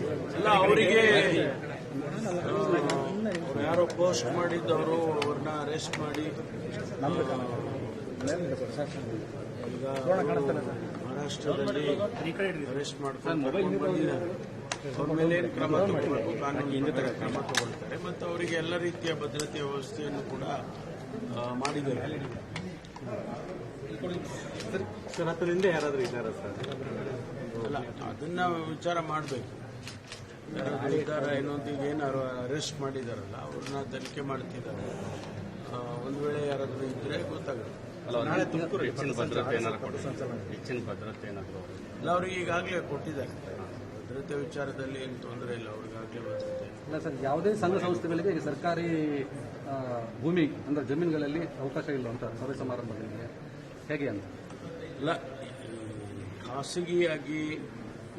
ಅಲ್ಲ, ಅವರಿಗೆ ಯಾರೋ ಪೋಸ್ಟ್ ಮಾಡಿದ್ದವರು ಅವ್ರನ್ನ ಅರೆಸ್ಟ್ ಮಾಡಿ ಈಗ ಮಹಾರಾಷ್ಟ್ರದಲ್ಲಿ ಅರೆಸ್ಟ್ ಮಾಡ್ಕೊಂಡು ಬಂದಿದ್ದಾರೆ. ಅವ್ರ ಮೇಲೆ ಏನು ಕ್ರಮ ತಗೋಬೇಕು ಕಾನೂನಿನ ಕ್ರಮ ತಗೊಳ್ತಾರೆ. ಮತ್ತು ಅವರಿಗೆ ಎಲ್ಲ ರೀತಿಯ ಭದ್ರತೆ ವ್ಯವಸ್ಥೆಯನ್ನು ಕೂಡ ಮಾಡಿದ್ದಾರೆ. ಸರ್ ಯಾರಾದರೂ ಯಾರಾದ್ರೂ ಇದ್ದಾರಾ ಸರ್? ಅಲ್ಲ, ಅದನ್ನ ವಿಚಾರ ಮಾಡಬೇಕು. ಏನೋ ಅಂತ ಈಗ ಏನು ಅರೆಸ್ಟ್ ಮಾಡಿದಾರಲ್ಲ ಅವ್ರನ್ನ ತನಿಖೆ ಮಾಡ್ತಿದ್ದಾರೆ. ಒಂದು ವೇಳೆ ಯಾರಾದರೂ ಇದ್ರೆ ಗೊತ್ತಾಗುತ್ತೆ. ನಾಳೆ ತುಮಕೂರು ಹೆಚ್ಚಿನ ಭದ್ರತೆ ಏನಾದ್ರು ಹೆಚ್ಚಿನ ಭದ್ರತೆ ಏನಾದರೂ ಇಲ್ಲ ಅವ್ರಿಗೆ ಈಗಾಗಲೇ ಕೊಟ್ಟಿದ್ದಾರೆ. ಭದ್ರತೆ ವಿಚಾರದಲ್ಲಿ ಏನು ತೊಂದರೆ ಇಲ್ಲ ಅವ್ರಿಗಾಗಲೇ ಭದ್ರತೆ ಇಲ್ಲ ಸರ್ ಯಾವುದೇ ಸಂಘ ಸಂಸ್ಥೆಗಳಿಗೆ ಈಗ ಸರ್ಕಾರಿ ಭೂಮಿ ಅಂದ್ರೆ ಜಮೀನುಗಳಲ್ಲಿ ಅವಕಾಶ ಇಲ್ಲ ಅಂತ ಸಭೆ ಸಮಾರಂಭಗಳಿಗೆ. ಹೇಗೆ ಅಂತ? ಇಲ್ಲ ಖಾಸಗಿಯಾಗಿ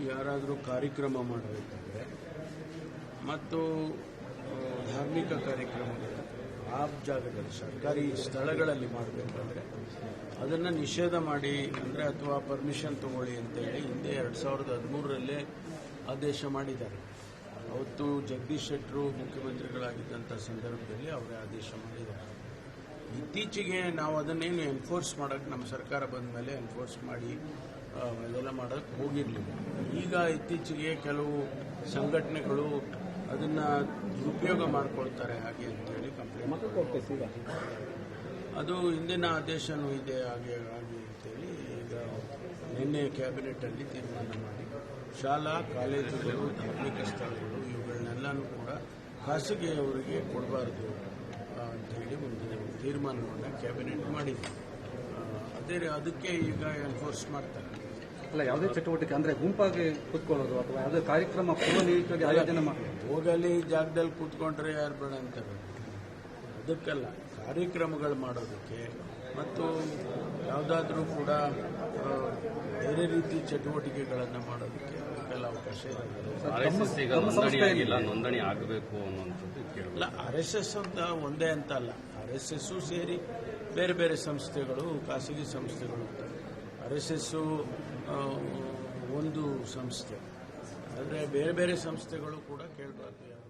ಯಾರಾದರೂ ಕಾರ್ಯಕ್ರಮ ಮಾಡಬೇಕಾದ್ರೆ ಮತ್ತು ಧಾರ್ಮಿಕ ಕಾರ್ಯಕ್ರಮಗಳು ಆ ಜಾಗದಲ್ಲಿ ಸರ್ಕಾರಿ ಸ್ಥಳಗಳಲ್ಲಿ ಮಾಡಬೇಕಂದ್ರೆ ಅದನ್ನು ನಿಷೇಧ ಮಾಡಿ ಅಂದರೆ ಅಥವಾ ಪರ್ಮಿಷನ್ ತಗೊಳ್ಳಿ ಅಂತೇಳಿ ಹಿಂದೆ ಎರಡು ಸಾವಿರದ ಹದಿಮೂರರಲ್ಲೇ ಆದೇಶ ಮಾಡಿದ್ದಾರೆ. ಅವತ್ತು ಜಗದೀಶ್ ಶೆಟ್ಟರು ಮುಖ್ಯಮಂತ್ರಿಗಳಾಗಿದ್ದಂಥ ಸಂದರ್ಭದಲ್ಲಿ ಅವರೇ ಆದೇಶ ಮಾಡಿದ್ದಾರೆ. ಇತ್ತೀಚೆಗೆ ನಾವು ಅದನ್ನೇನು ಎನ್ಫೋರ್ಸ್ ಮಾಡೋಕ್ಕೆ ನಮ್ಮ ಸರ್ಕಾರ ಬಂದ ಮೇಲೆ ಎನ್ಫೋರ್ಸ್ ಮಾಡಿ ಇದೆಲ್ಲ ಮಾಡೋಕ್ಕೆ ಹೋಗಿರಲಿಲ್ಲ. ಈಗ ಇತ್ತೀಚೆಗೆ ಕೆಲವು ಸಂಘಟನೆಗಳು ಅದನ್ನ ದುರುಪಯೋಗ ಮಾಡ್ಕೊಳ್ತಾರೆ ಹಾಗೆ ಅಂತೇಳಿ ಕಂಪ್ಲೇಂಟ್ ಅದು ಹಿಂದಿನ ಆದೇಶನೂ ಇದೆ ಹಾಗೆ ಹಾಗೆ ಅಂತೇಳಿ ಈಗ ನಿನ್ನೆ ಕ್ಯಾಬಿನೆಟಲ್ಲಿ ತೀರ್ಮಾನ ಮಾಡಿ ಶಾಲಾ ಕಾಲೇಜುಗಳು ಧಾರ್ಮಿಕ ಸ್ಥಳಗಳು ಇವುಗಳನ್ನೆಲ್ಲನೂ ಕೂಡ ಖಾಸಗಿಯವರಿಗೆ ಕೊಡಬಾರ್ದು ಅಂತೇಳಿ ಒಂದು ತೀರ್ಮಾನವನ್ನು ಕ್ಯಾಬಿನೆಟ್ ಮಾಡಿದೆ ಅದೇ ರೀ- ಅದಕ್ಕೆ ಈಗ ಎನ್ಫೋರ್ಸ್ ಮಾಡ್ತಾರೆ. ಅಲ್ಲ ಯಾವುದೇ ಚಟುವಟಿಕೆ ಅಂದ್ರೆ ಗುಂಪಾಗಿ ಕೂತ್ಕೊಳ್ಳೋದು ಅಥವಾ ಯಾವುದೇ ಕಾರ್ಯಕ್ರಮ ಪೂರ್ವ ನಿಯೋಜಿತವಾಗಿ ಆಯೋಜನೆ ಮಾಡಿ. ಹೋಗಲಿ ಜಾಗದಲ್ಲಿ ಕೂತ್ಕೊಂಡ್ರೆ ಯಾರು ಬೇಡ ಅಂತಾರೆ ಅದಕ್ಕಲ್ಲ ಕಾರ್ಯಕ್ರಮಗಳು ಮಾಡೋದಕ್ಕೆ ಮತ್ತು ಯಾವುದಾದ್ರೂ ಕೂಡ ಬೇರೆ ರೀತಿ ಚಟುವಟಿಕೆಗಳನ್ನು ಮಾಡೋದಕ್ಕೆ ಅದಕ್ಕೆಲ್ಲ ಅವಕಾಶ ಇದೆ ಆರ್ ಎಸ್ ಎಸ್ ನೋಂದಣಿ ಆಗಬೇಕು ಅನ್ನುವಂಥದ್ದು ಕೇಳಬೇಕು ಅಲ್ಲ ಆರ್ ಎಸ್ ಎಸ್ ಅಂತ ಒಂದೇ ಅಂತ ಅಲ್ಲ. ಆರ್ ಎಸ್ ಎಸ್ ಸೇರಿ ಬೇರೆ ಬೇರೆ ಸಂಸ್ಥೆಗಳು ಖಾಸಗಿ ಸಂಸ್ಥೆಗಳು ಆರ್ ಎಸ್ ಎಸ್ ಒಂದು ಸಂಸ್ಥೆ. ಆದರೆ ಬೇರೆ ಬೇರೆ ಸಂಸ್ಥೆಗಳು ಕೂಡ ಕೇಳಬಾರ್ದು ಯಾರು.